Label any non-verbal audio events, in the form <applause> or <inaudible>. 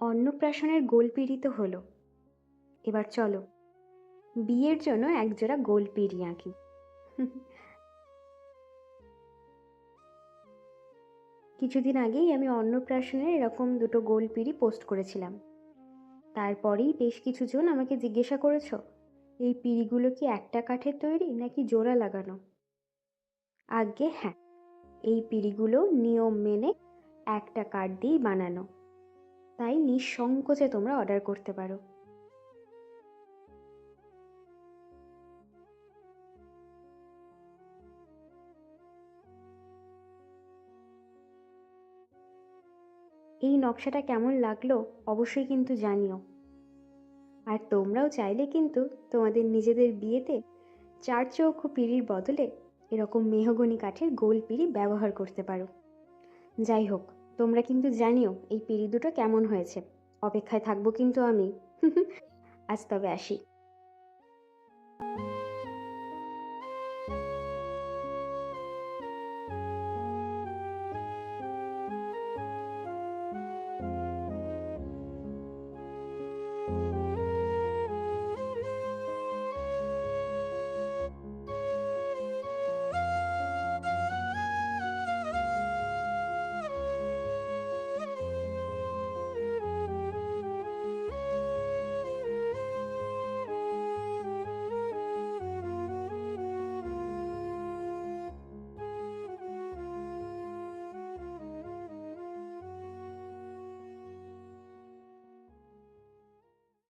অন্নপ্রাশনের গোলপিড়ি তো হলো। এবার চলো, বিয়ের জন্য একজোড়া গোলপিড়ি আঁকি। কিছুদিন আগেই আমি অন্নপ্রাশনের এরকম দুটো গোল গোলপিড়ি পোস্ট করেছিলাম। তারপরেই বেশ কিছুজন আমাকে জিজ্ঞাসা করেছ, এই পিঁড়িগুলো কি একটা কাঠের তৈরি নাকি জোড়া লাগানো? আজ্ঞে হ্যাঁ এই পিড়িগুলো নিয়ম মেনে একটা কাঠ দিয়েই বানানো। তাই নিঃসংকোচে তোমরা অর্ডার করতে পারো। এই নকশাটা কেমন লাগল অবশ্যই কিন্তু জানিও। আর তোমরাও চাইলে কিন্তু তোমাদের নিজেদের বিয়েতে চার চৌকো পিঁড়ির বদলে এরকম মেহগনি কাঠের গোল পিঁড়ি ব্যবহার করতে পারো। যাই হোক তোমরা কিন্তু জানিও এই পিড়ি দুটো কেমন হয়েছে। অপেক্ষায় থাকব কিন্তু আমি। <laughs> আজ তবে আসি।